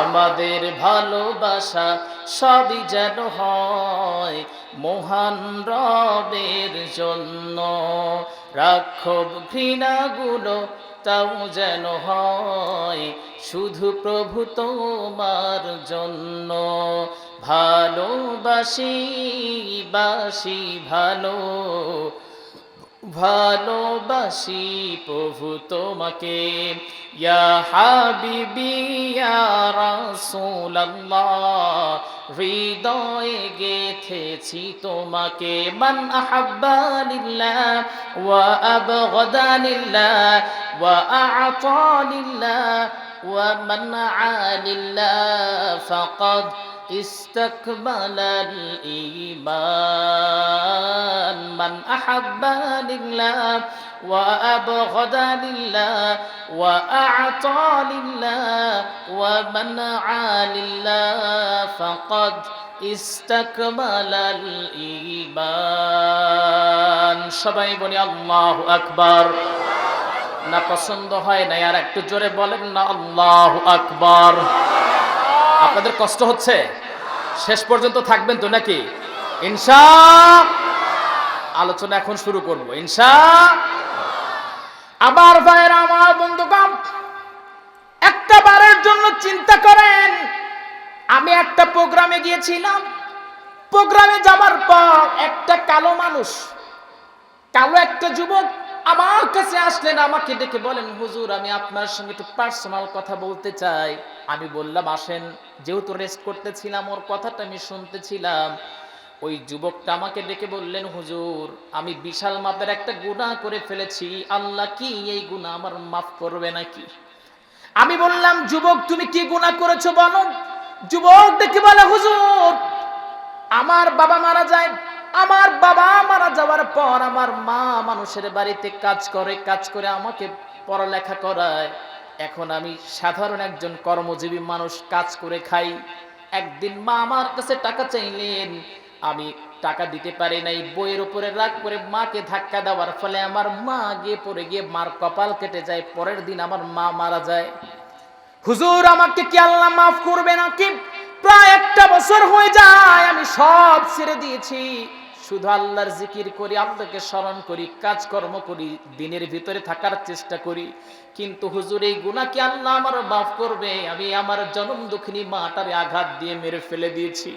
আমাদের ভালোবাসা সবই যেন হয় মহান রবের জন্য। রাক্ষব ঘৃণাগুলো, তাও যেন হয় শুধু প্রভু তোমার জন্য। ভালোবাসি, বাসি ভালো ভালোবাসি প্রভু তোমাকে। ইয়া হাবিবি, ইয়া রাসূলুল্লাহ, হৃদয়ে গেথেছি তোমাকে। মান আহাব্বা লিল্লাহ ওয়া আবগাদা লিল্লাহ ওয়া আ'তা লিল্লাহ ওয়া মানআ লিল্লাহ ফাকাদ استكمل الإيمان من أحب لله وأبغض لله وأعطى لله ومنع لله فقد استكمل الإيمان সবাই বলি আল্লাহু আকবার না পছন্দ হয় না আর একটু জোরে বলেন না আল্লাহু আকবার আপনাদের কষ্ট হচ্ছে শেষ পর্যন্ত থাকবেন তো নাকি? ইনশা আলোচনা এখন শুরু করব। ইনশা আবার ভাইয়ের আমার বন্ধুগণ, একটা বারের জন্য চিন্তা করেন। আমি একটা প্রোগ্রামে গিয়েছিলাম। প্রোগ্রামে যাবার পর একটা কালো মানুষ, কালো একটা যুবক আমার কাছে আসলেন, আমাকে ডেকে বলেন, হুজুর, আমি আপনার সঙ্গে একটু পার্সোনাল কথা বলতে চাই। আমি বললাম, আসেন। যেহেতু রেস্ট করতেছিলাম, ওর কথাটা আমি শুনতেছিলাম। ওই যুবকটা আমাকে ডেকে বললেন, হুজুর, আমি বিশাল মাপের একটা গুনাহ করে ফেলেছি। আল্লাহ কি এই গুনাহ আমার মাফ করবে নাকি? আমি বললাম, যুবক, তুমি কি গুনাহ করেছ বলো? যুবক ডেকে বলে, হুজুর, আমার বাবা মারা যায় আমার বাবা মারা যাওয়ার পর আমার মা মানুষের বাড়িতে কাজ করে কাজ করে আমাকে পড়ালেখা করায়। এখন আমি সাধারণ একজন কর্মজীবী মানুষ, কাজ করে খাই। একদিন মা আমার কাছে টাকা চাইলেন। আমি টাকা দিতে পারি নাই, বইয়ের উপরে রাগ করে মাকে ধাক্কা দেওয়ার ফলে আমার মা গিয়ে পড়ে গিয়ে মার কপাল কেটে যায়, পরের দিন আমার মা মারা যায়। হুজুর, আমাকে কি আল্লাহ মাফ করবে নাকি? বছর হয়ে যায়, আমি সব ছেড়ে দিয়েছি। শুধু আল্লাহর জিকির করি, আল্লাহকে স্মরণ করি, কাজকর্ম করি, দিনের ভিতরে থাকার চেষ্টা করি। কিন্তু হুজুর, এই গুণা কি আল্লাহ আমার মাফ করবে? আমি আমার জনম দুঃখিনী মাটারে আঘাত দিয়ে মেরে ফেলে দিয়েছি।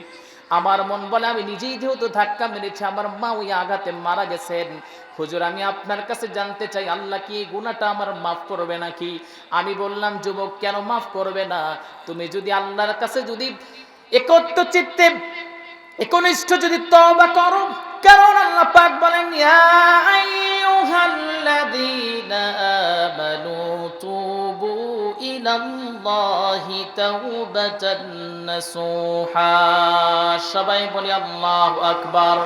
আমার মন বলে, আমি নিজেই যেহেতু ধাক্কা মেরেছি, আমার মা ওই আঘাতে মারা গেছেন। হুজুর, আমি আপনার কাছে জানতে চাই, আল্লাহ কি গুণাটা আমার মাফ করবে নাকি? আমি বললাম, যুবক, কেন মাফ করবে না? তুমি যদি আল্লাহর কাছে যদি একত্র চিত্তে একনিষ্ঠ যদি তওবা করো, কারণ আল্লাহ পাক বলেন, ইয়া আইয়ুহাল্লাযীনা আমানু তুবু ইলাল্লাহি তাওবাতান নাসুহা। সবাই বলি, আল্লাহু আকবার।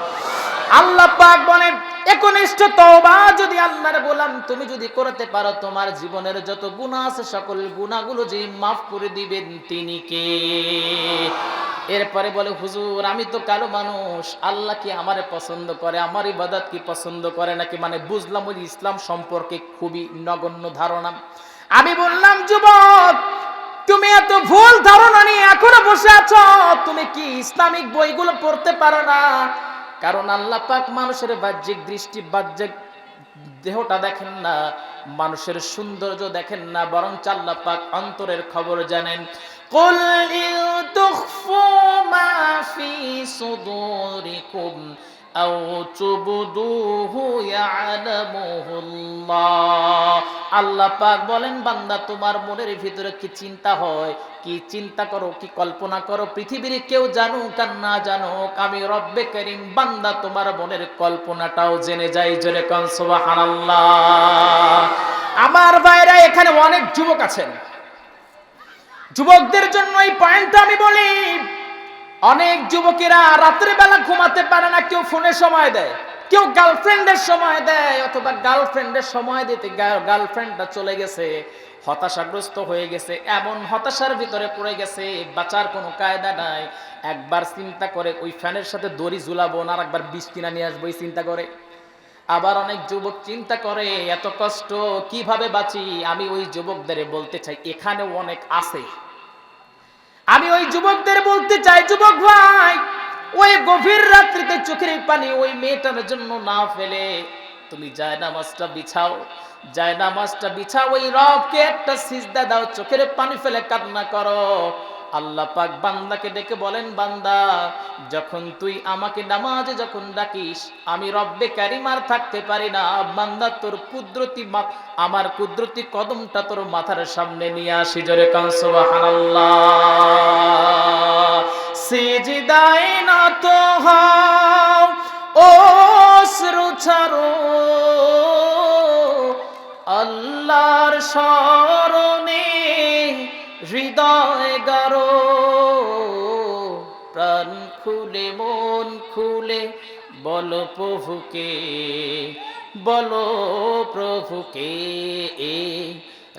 আল্লাহ পাক বলেন একনিষ্ঠ তওবা যদি আল্লাহর গোলাম তুমি যদি করতে পারো, তোমার জীবনের যত গুনাহ আছে, সকল গুনাহগুলো যে মাফ করে দিবেন তিনি কে? এরপরে বলে, হুজুর, আমি তো কালো মানুষ। আল্লাহ কি আমারে পছন্দ করে? আমার ইবাদত কি পছন্দ করে নাকি? মানে বুঝলাম ওই ইসলাম সম্পর্কে খুবই নগণ্য ধারণা। আমি বললাম, যুবক, তুমি এত ভুল ধারণা নিয়ে এখনও বসে আছো। তুমি কি ইসলামিক বইগুলো পড়তে পারো না? কারণ আল্লাহ পাক মানুষের বাহ্যিক দৃষ্টি বাহ্যিক দেহটা দেখেন না মানুষের সৌন্দর্য দেখেন না বরং আল্লাহ পাক অন্তরের খবর জানেন قل إن تخفوا ما في صدوركم أو تبدوه يعلمه الله আল্লাহ পাক বলেন বান্দা তোমার মনের ভিতরে কি চিন্তা হয় কি চিন্তা করো কি কল্পনা করো পৃথিবীর কেউ জানুক আর না জানুক আমি রব্বে করিম বান্দা তোমার মনের কল্পনাটাও জেনে যাই জোরে কন সুবহানাল্লাহ আমার ভাইরা এখানে অনেক যুবক আছেন যুবকদের জন্য এই পয়েন্টটা আমি বলি অনেক যুবকেরা রাত্রে বেলা ঘুমাতে পারে না, কেউ ফোনে সময় দেয়, কেউ গার্লফ্রেন্ডের সময় দেয়, অথবা গার্লফ্রেন্ডের সময় দিতে গার্লফ্রেন্ডটা চলে গেছে, হতাশাগ্রস্ত হয়ে গেছে, এমন হতাশার ভিতরে পড়ে গেছে, বাঁচার কোনো কায়দা নাই। একবার চিন্তা করে ওই ফ্যানের সাথে দড়ি ঝুলাবো না একবার বিষ কিনা নিয়ে আসব চিন্তা করে। আবার অনেক যুবক চিন্তা করে, এত কষ্ট, কীভাবে বাঁচি? আমি ওই যুবকদের বলতে চাই এখানেও অনেক আছে। আমি ওই যুবকদের বলতে চাই, যুবক ভাই, ওই গভীর রাত্রিতে চোখের পানি ওই মেয়েটার জন্য না ফেলে। তুমি যায় নামাজটা বিছাও যায় নামাজটা বিছাও, ওই রবকে একটা সিজদা দাও, চোখের পানি ফেলে কান্না করো। আল্লাহ পাক বান্দাকে ডেকে বলেন, বান্দা, যখন তুই আমাকে নামাজে যখন ডাকিস, আমি রব্বে কারিমার থাকতে পারি না। বান্দা, তোর কুদরতি আমার কুদরতি কদমটা তোর মাথার সামনে নিয়ে আসি। জোরে কান, সুবহানাল্লাহ। সিজদায় না তো হও ও শ্রুছারো আল্লাহর স্মরণে খুলে, মন খুলে, বলো প্রভুকে বলো প্রভুকে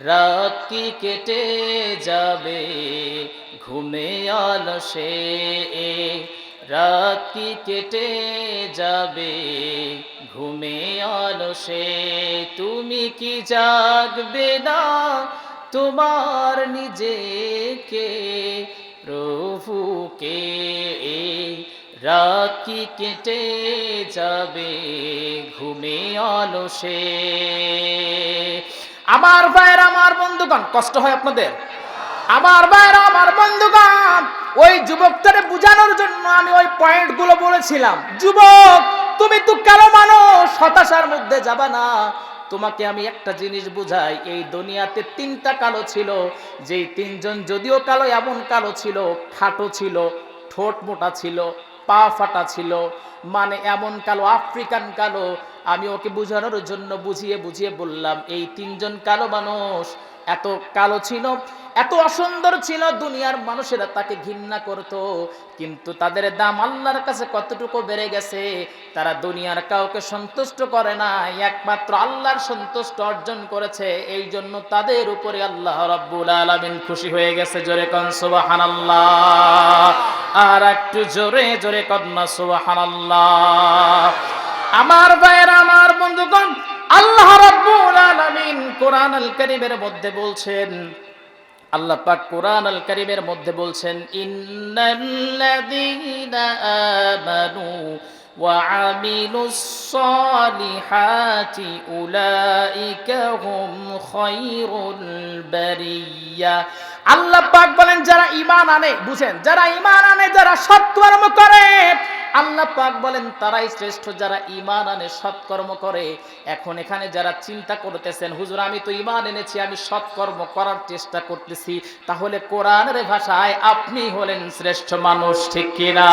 রাত কি কেটে যাবে, ঘুমে আলসে রাত কি কেটে যাবে, ঘুমে আলসে তুমি কি জাগবে না, তোমার নিজেকে প্রভুকে রাত কি কেটে যাবে, ঘুমে অলসে। আমার ভাইয়ের, আমার বন্ধুগণ, কষ্ট হয় আপনাদের? আমার ভাইয়ের, আমার বন্ধুগণ, ওই যুবকটারে বুঝানোর জন্য আমি ওই পয়েন্টগুলো বলেছিলাম। যুবক, তুমি তো কালো মানুষ, হতাশার মধ্যে যাবা না। তোমাকে আমি একটা জিনিস বুঝাই, এই দুনিয়াতে তিনটা কালো ছিল। যে তিনজন যদিও কালো, এমন কালো ছিল, খাটো ছিল, ঠোঁট মোটা ছিল, পা ফাটা ছিল মানে এমন কালো, আফ্রিকান কালো আমি ওকে বুঝানোর জন্য বুঝিয়ে বুঝিয়ে বললাম, এই তিনজন কালো মানুষ এত কালো ছিল, এত অসুন্দর ছিল, দুনিয়ার মানুষেরা তাকে ঘৃণা করত, কিন্তু তাদের দাম আল্লাহর কাছে কতটুকু বেড়ে গেছে, তারা দুনিয়ার কাউকে সন্তুষ্ট করে না একমাত্র আল্লাহর সন্তুষ্ট অর্জন করেছে, এই জন্য তাদের উপরে আল্লাহ রাব্বুল আলামিন খুশি হয়ে গেছে, জোরে কন সুবহানাল্লাহ। আর একটু জোরে জোরে কন্যা সুবহানাল্লাহ। আমার ভাইয়ের, আমার বন্ধুগণ, আল্লাহ রাব্বুল আলামিন কোরআন আল কারীমের মধ্যে বলছেন, আল্লাহ পাক কোরআন আল কারীমের মধ্যে বলছেন, ইন্নাল্লাযীনা আমানু ওয়া আল্লাহ পাক বলেন, যারা ঈমান আনে, বুঝেন, যারা ঈমান আনে, যারা সৎকর্ম করে আল্লাহ পাক বলেন, তারাই শ্রেষ্ঠ যারা ইমান আনে সৎকর্ম করে। এখন এখানে যারা চিন্তা করতেছেন, হুজুর, আমি তো ইমান এনেছি, আমি সৎকর্ম করার চেষ্টা করতেছি। তাহলে কোরআনের ভাষায় আপনি হলেন শ্রেষ্ঠ মানুষ, ঠিক কিনা?